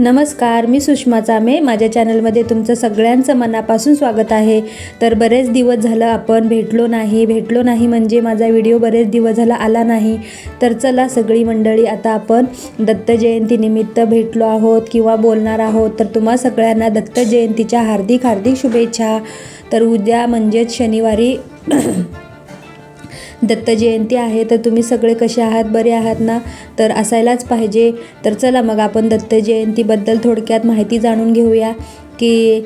नमस्कार मी सुषमा चामे. माझ्या चॅनलमध्ये तुमचं सगळ्यांचं मनापासून स्वागत आहे. तर बरेच दिवस झालं आपण भेटलो नाही. भेटलो नाही म्हणजे माझा व्हिडिओ बरेच दिवस झाला आला नाही. तर चला सगळी मंडळी आता आपण दत्त जयंतीनिमित्त भेटलो आहोत किंवा बोलणार आहोत. तर तुम्हा सगळ्यांना दत्त जयंतीच्या हार्दिक हार्दिक शुभेच्छा. तर उद्या म्हणजेच शनिवारी दत्त जयंती आहे तर तुम्ही सगळे कसे आहात? बरे आहात ना? तर असायलाच पाहिजे. तर चला मग आपण दत्त जयंतीबद्दल थोडक्यात माहिती जाणून घेऊया की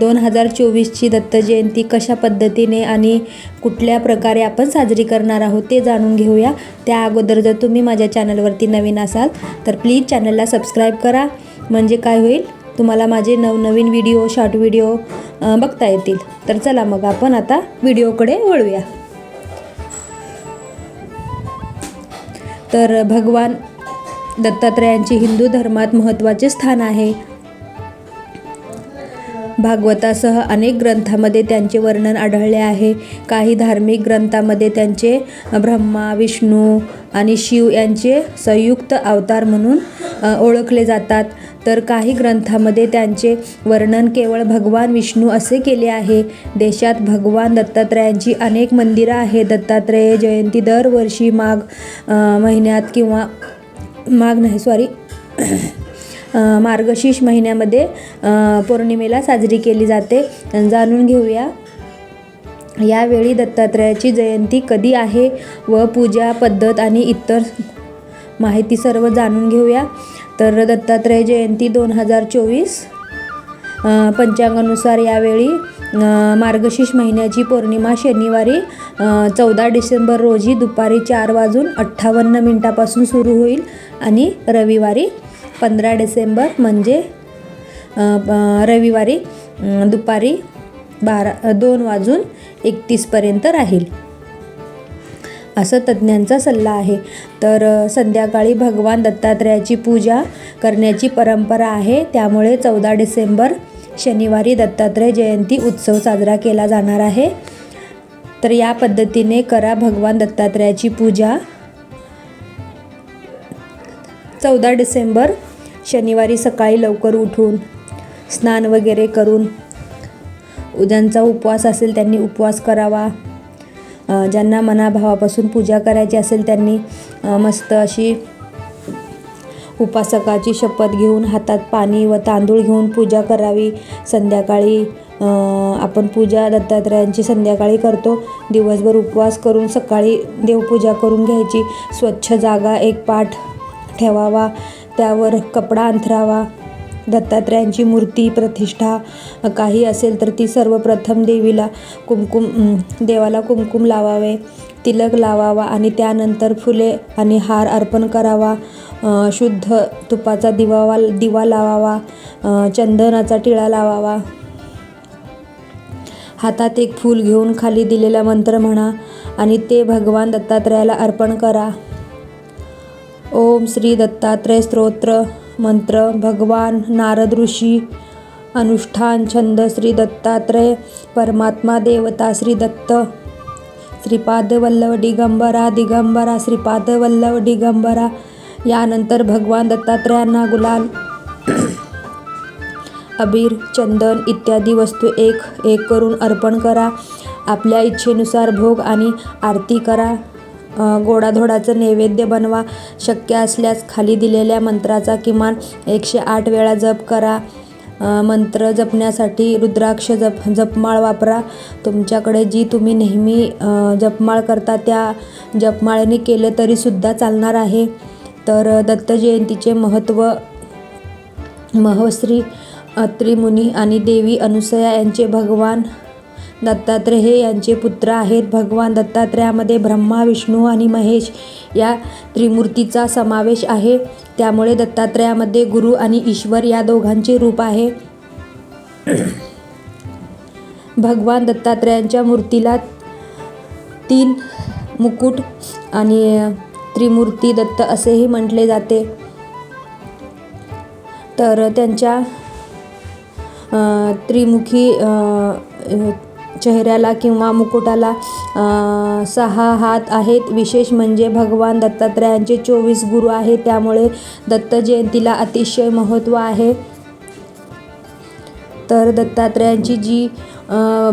दोन हजार चोवीसची दत्त जयंती कशा पद्धतीने आणि कुठल्या प्रकारे आपण साजरी करणार आहोत ते जाणून घेऊया. त्या अगोदर जर तुम्ही माझ्या चॅनलवरती नवीन असाल तर प्लीज चॅनलला सबस्क्राईब करा. म्हणजे काय होईल? तुम्हाला माझे नवनवीन व्हिडिओ शॉर्ट व्हिडिओ बघता येतील. तर चला मग आपण आता व्हिडिओकडे वळूया. तर भगवान दत्तात्रयांचे हिंदू धर्मात महत्त्वाचे स्थान आहे. भागवतासह अनेक ग्रंथामध्ये त्यांचे वर्णन आढळले आहे. काही धार्मिक ग्रंथामध्ये त्यांचे ब्रह्मा विष्णू आणि शिव यांचे संयुक्त अवतार म्हणून ओळखले जातात. तर काही ग्रंथामध्ये त्यांचे वर्णन केवळ भगवान विष्णू असे केले आहे. देशात भगवान दत्तात्रयांची अनेक मंदिरं आहेत. दत्तात्रेय जयंती दरवर्षी माघ महिन्यात किंवा माघ नाही सॉरी मार्गशीर्ष महिन्यामध्ये पौर्णिमेला साजरी केली जाते. जाणून घेऊया. यावेळी दत्तात्रयाची जयंती कधी आहे व पूजा पद्धत आणि इतर माहिती सर्व जाणून घेऊया. तर दत्तात्रय जयंती दोन हजार चोवीस पंचांगानुसार यावेळी मार्गशीर्ष महिन्याची पौर्णिमा शनिवारी चौदा डिसेंबर रोजी दुपारी चार वाजून अठ्ठावन्न मिनटापासून सुरू होईल आणि रविवारी पंधरा डिसेंबर म्हणजे रविवारी दुपारी बारा दोन वाजून एकतीसपर्यंत राहील. असं तज्ज्ञांचा सल्ला आहे. तर संध्याकाळी भगवान दत्तात्रयाची पूजा करण्याची परंपरा आहे. त्यामुळे चौदा डिसेंबर शनिवारी दत्तात्रय जयंती उत्सव साजरा केला जाणार आहे. तर या पद्धतीने करा भगवान दत्तात्रयाची पूजा. चौदा डिसेंबर शनिवारी सकाळी लवकर उठून स्नान वगैरे करून ज्यांचा उपवास असेल त्यांनी उपवास करावा. ज्यांना मनाभावापासून पूजा करायची असेल त्यांनी मस्त अशी उपासकाची शपथ घेऊन हातात पाणी व तांदूळ घेऊन पूजा करावी. संध्याकाळी आपण पूजा दत्तात्रयांची संध्याकाळी करतो. दिवसभर उपवास करून सकाळी देवपूजा करून घ्यायची. स्वच्छ जागा एक पाठ ठेवावा त्यावर कपडा अंथरावा दत्तात्रयांची मूर्ती प्रतिष्ठा काही असेल तर ती सर्वप्रथम देवीला कुमकुम देवाला कुमकुम लावावे तिलक लावावा आणि त्यानंतर फुले आणि हार अर्पण करावा शुद्ध तुपाचा दिवावा दिवा लावावा चंदनाचा टिळा लावावा. हातात एक फूल घेऊन खाली दिलेला मंत्र म्हणा आणि ते भगवान दत्तात्रयाला अर्पण करा. ओम श्री दत्तात्रय स्तोत्र मंत्र भगवान नारद ऋषी अनुष्ठान छंद श्री दत्तात्रय परमात्मा देवता श्री दत्त श्रीपाद वल्लभ दिगंबरा दिगंबरा श्रीपाद वल्लभ दिगंबरा यानंतर भगवान दत्तात्रयांना गुलाल अबीर चंदन इत्यादी वस्तू एक एक करून अर्पण करा. आपल्या इच्छेनुसार भोग आणि आरती करा. गोडाधोडाचं नैवेद्य बनवा. शक्य असल्यास खाली दिलेल्या मंत्राचा किमान एकशे आठ वेळा जप करा. मंत्र जपण्यासाठी रुद्राक्ष जप जपमाळ वापरा. तुमच्याकडे जी तुम्ही नेहमी जपमाळ करता त्या जपमाळेने केले तरीसुद्धा चालणार आहे. तर दत्त जयंतीचे महत्त्व महश्री अत्रिमुनी आणि देवी अनुसया यांचे भगवान दत्तात्रय हे यांचे पुत्र आहेत. भगवान दत्तात्रयामध्ये ब्रह्मा विष्णू आणि महेश या त्रिमूर्तीचा समावेश आहे. त्यामुळे दत्तात्रयामध्ये गुरु आणि ईश्वर या दोघांचे रूप आहे. भगवान दत्तात्रयांच्या मूर्तीला तीन मुकुट आणि त्रिमूर्ती दत्त असेही म्हटले जाते. तर त्यांच्या त्रिमुखी चेहऱ्याला किंवा मुकुटाला सहा हात आहेत. विशेष म्हणजे भगवान दत्तात्रयांचे चोवीस गुरु आहे त्यामुळे दत्त जयंतीला अतिशय महत्त्व आहे. तर दत्तात्रयांची जी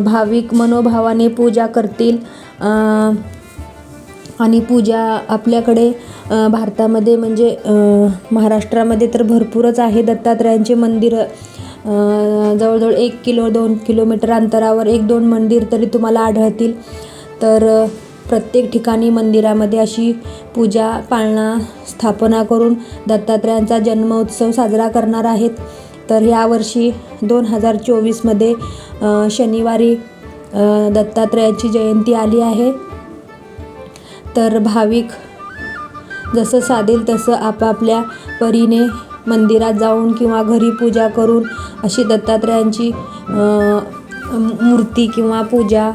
भाविक मनोभावाने पूजा करतील आणि पूजा आपल्याकडे भारतामध्ये म्हणजे महाराष्ट्रामध्ये तर भरपूरच आहे दत्तात्रयांचे मंदिरं. जवळजवळ एक किलो दोन किलोमीटर अंतरावर एक दोन मंदिर तरी तुम्हाला आढळतील. तर प्रत्येक ठिकाणी मंदिरामध्ये अशी पूजा पाळणा स्थापना करून दत्तात्रयांचा जन्मोत्सव साजरा करणार आहेत. तर यावर्षी दोन हजार चोवीसमध्ये शनिवारी दत्तात्रयाची जयंती आली आहे. तर भाविक जसं साधेल तसं आपापल्या परीने मंदिरात जाऊन किंवा घरी पूजा करून अशी दत्तात्रयांची मूर्ती किंवा पूजा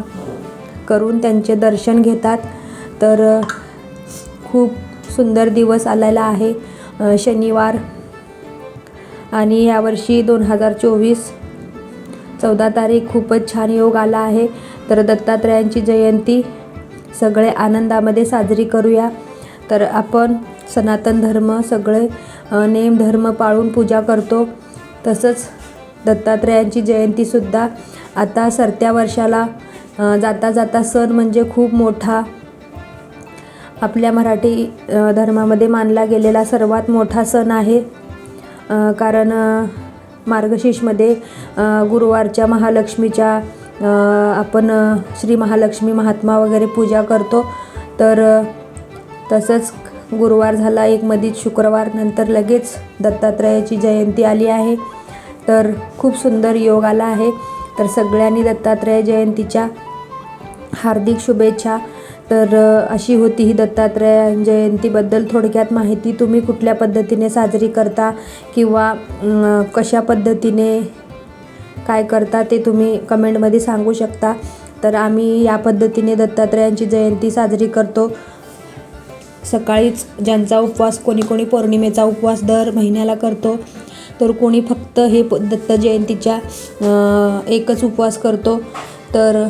करून त्यांचे दर्शन घेतात. तर खूप सुंदर दिवस आलेला आहे शनिवार. आणि यावर्षी दोन हजार चोवीस चौदा तारीख खूपच छान योग आला आहे. तर दत्तात्रयांची जयंती सगळे आनंदामध्ये साजरी करूया. तर आपण सनातन धर्म सगळे नेम धर्म पाळून पूजा करतो. तसंच दत्तात्रयांची जयंतीसुद्धा आता सरत्या वर्षाला जाता जाता सण म्हणजे खूप मोठा आपल्या मराठी धर्मामध्ये मानला गेलेला सर्वात मोठा सण आहे. कारण मार्गशीर्षमध्ये गुरुवारच्या महालक्ष्मीच्या आपण श्री महालक्ष्मी महात्मा वगैरे पूजा करतो. तर तसंच गुरुवार झाला एक मधीच शुक्रवार नंतर लगेच दत्तात्रयाची जयंती आली आहे. तर खूप सुंदर योग आला आहे. तर सगळ्यांनी दत्तात्रय जयंतीच्या हार्दिक शुभेच्छा. तर अशी होती ही दत्तात्रय जयंतीबद्दल. थोडक्यात माहिती तुम्ही कुठल्या पद्धतीने साजरी करता किंवा कशा पद्धतीने काय करता ते तुम्ही कमेंटमध्ये सांगू शकता. तर आम्ही या पद्धतीने दत्तात्रयांची जयंती साजरी करतो. सकाळीच ज्यांचा उपवास कोणी कोणी पौर्णिमेचा उपवास दर महिन्याला करतो तर कोणी फक्त हे प दत्त जयंतीच्या एकच उपवास करतो. तर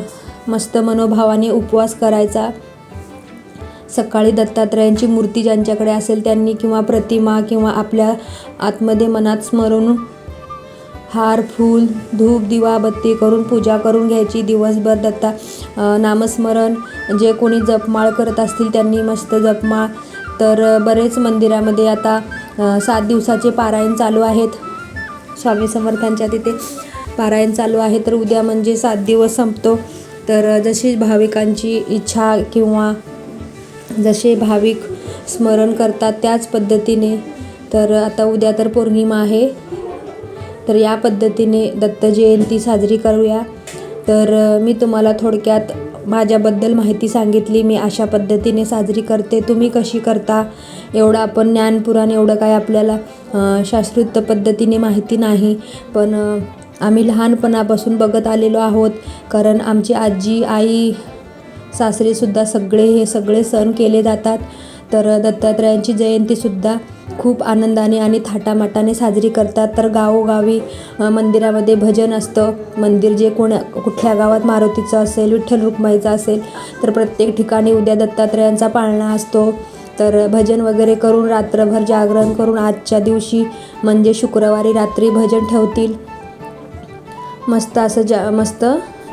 मस्त मनोभावाने उपवास करायचा. सकाळी दत्तात्रयांची मूर्ती ज्यांच्याकडे असेल त्यांनी किंवा प्रतिमा किंवा आपल्या आतमध्ये मनात स्मरून हार फूल धूप दिवा बत्ती करून पूजा करून घ्यायची. दिवसभर दत्ता नामस्मरण. जे कोणी जपमाळ करत असतील त्यांनी मस्त जपमाळ. तर बरेच मंदिरामध्ये आता सात दिवसाचे पारायण चालू आहेत. स्वामी समर्थांच्या तिथे पारायण चालू आहे. तर उद्या म्हणजे सात दिवस संपतो. तर जशी भाविकांची इच्छा किंवा जसे भाविक स्मरण करतात त्याच पद्धतीने. तर आता उद्या तर पौर्णिमा आहे. तर या पद्धतीने दत्त जयंती साजरी करूया. तर मी तुम्हाला थोडक्यात माझ्याबद्दल माहिती सांगितली. मी अशा पद्धतीने साजरी करते. तुम्ही कशी करता? एवढं आपण ज्ञानपुराण एवढं काय आपल्याला शास्त्रोक्त पद्धतीने माहिती नाही. पण आम्ही लहानपणापासून बघत आलेलो आहोत. कारण आमची आजी आई सासरेसुद्धा सगळे हे सगळे सण केले जातात. तर दत्तात्रयांची जयंतीसुद्धा खूप आनंदाने आणि थाटामाटाने साजरी करतात. तर गावोगावी मंदिरामध्ये भजन असतं. मंदिर जे कोण्या कुठल्या गावात मारुतीचं असेल विठ्ठल रुक्माईचं असेल तर प्रत्येक ठिकाणी उद्या दत्तात्रयांचा पाळणा असतो. तर भजन वगैरे करून रात्रभर जागरण करून आजच्या दिवशी म्हणजे शुक्रवारी रात्री भजन ठेवतील. मस्त असं जा मस्त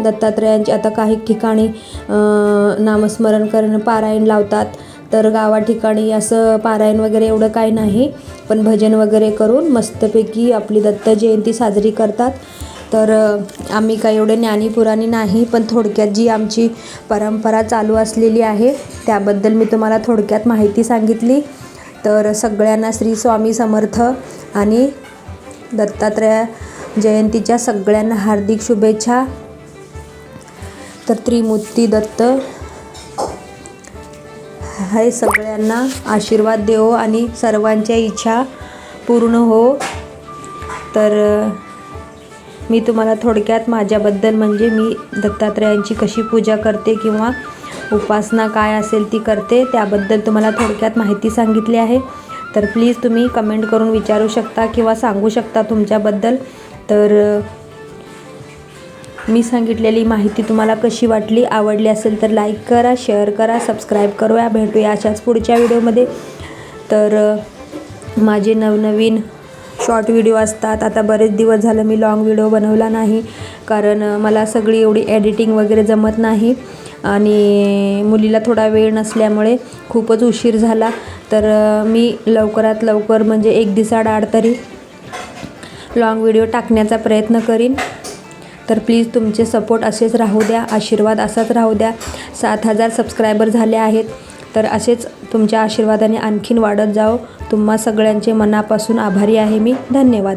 दत्तात्रयांचे आता काही ठिकाणी नामस्मरण करणं पारायण लावतात. तर गावा ठिकाणी असं पारायण वगैरे एवढं काही नाही पण भजन वगैरे करून मस्तपैकी आपली दत्त जयंती साजरी करतात. तर आम्ही काही एवढे ज्ञानीपुराणी नाही पण थोडक्यात जी आमची परंपरा चालू असलेली आहे त्याबद्दल मी तुम्हाला थोडक्यात माहिती सांगितली. तर सगळ्यांना श्री स्वामी समर्थ आणि दत्तात्रय जयंतीच्या सगळ्यांना हार्दिक शुभेच्छा. तर त्रिमूर्ती दत्त हे सगळ्यांना आशीर्वाद देवो आणि सर्वांच्या इच्छा पूर्ण हो. तर मी तुम्हाला थोडक्यात माझ्याबद्दल म्हणजे मी दत्तात्रयांची कशी पूजा करते किंवा उपासना काय असेल ती करते त्याबद्दल तुम्हाला थोडक्यात माहिती सांगितली आहे. तर प्लीज तुम्ही कमेंट करून विचारू शकता किंवा सांगू शकता तुमच्याबद्दल. तर मी सांगितलेली माहिती तुम्हाला कशी वाटली आवडली असेल तर लाईक करा शेअर करा सबस्क्राईब करूया भेटूया अशाच पुढच्या व्हिडिओमध्ये तर माझे नवनवीन शॉर्ट व्हिडिओ असतात. आता बरेच दिवस झालं मी लाँग व्हिडिओ बनवला नाही. कारण मला सगळी एवढी एडिटिंग वगैरे जमत नाही. आणि मुलीला थोडा वेळ नसल्यामुळे खूपच उशीर झाला. तर मी लवकरात लवकर म्हणजे एक दिवसाआड आड तरी लाँग व्हिडिओ टाकण्याचा प्रयत्न करीन. तर प्लीज तुमचे सपोर्ट असेच राहू द्या आशीर्वाद असाच राहू द्या. सात हजार सबस्क्रायबर झाले आहेत. तर असेच तुमच्या आशीर्वादाने आणखीन वाढत जाओ तुम्हा सगळ्यांचे मनापासून आभारी आहे मी. धन्यवाद.